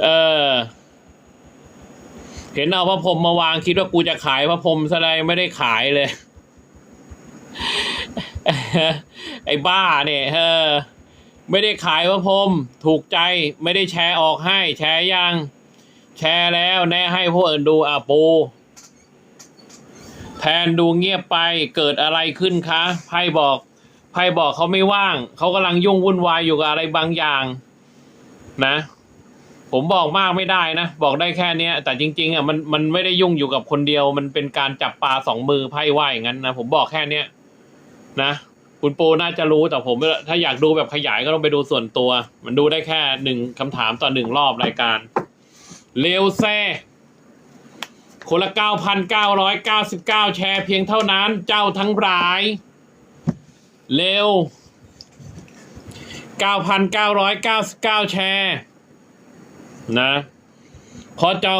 เออ เห็นเอาพระพรหมมาวางคิดว่ากูจะขายพระพรหมซะเลยไม่ได้ขายเลย ไอ้บ้าเนี่ยเออ ไม่ได้ขายพระพรหมถูกใจไม่ได้แชร์ออกให้ แชร์ยัง แชร์แล้ว แนะให้พวกอื่นดูอะปูแทนดูเงียบไปเกิดอะไรขึ้นคะไพ่บอกไพ่บอกเขาไม่ว่าง เขากำลังยุ่งวุ่นวายอยู่กับอะไรบางอย่าง นะ ผมบอกมากไม่ได้นะ บอกได้แค่เนี้ย แต่จริง ๆอะมันมันไม่ได้ยุ่งอยู่กับคนเดียว มันเป็นการจับปลาสองมือไพ่ว่าอย่างนั้นนะผมบอกแค่เนี้ยนะคุณปูน่าจะรู้แต่ผมถ้าอยากดูแบบขยายก็ต้องไปดูส่วนตัว มันดูได้แค่หนึ่งคำถามต่อหนึ่งรอบรายการเร็วแซ่คนละ 9,999 แชร์เพียงเท่านั้นเจ้าทั้งหลาย เร็ว 9,999 แชร์ นะพอจอ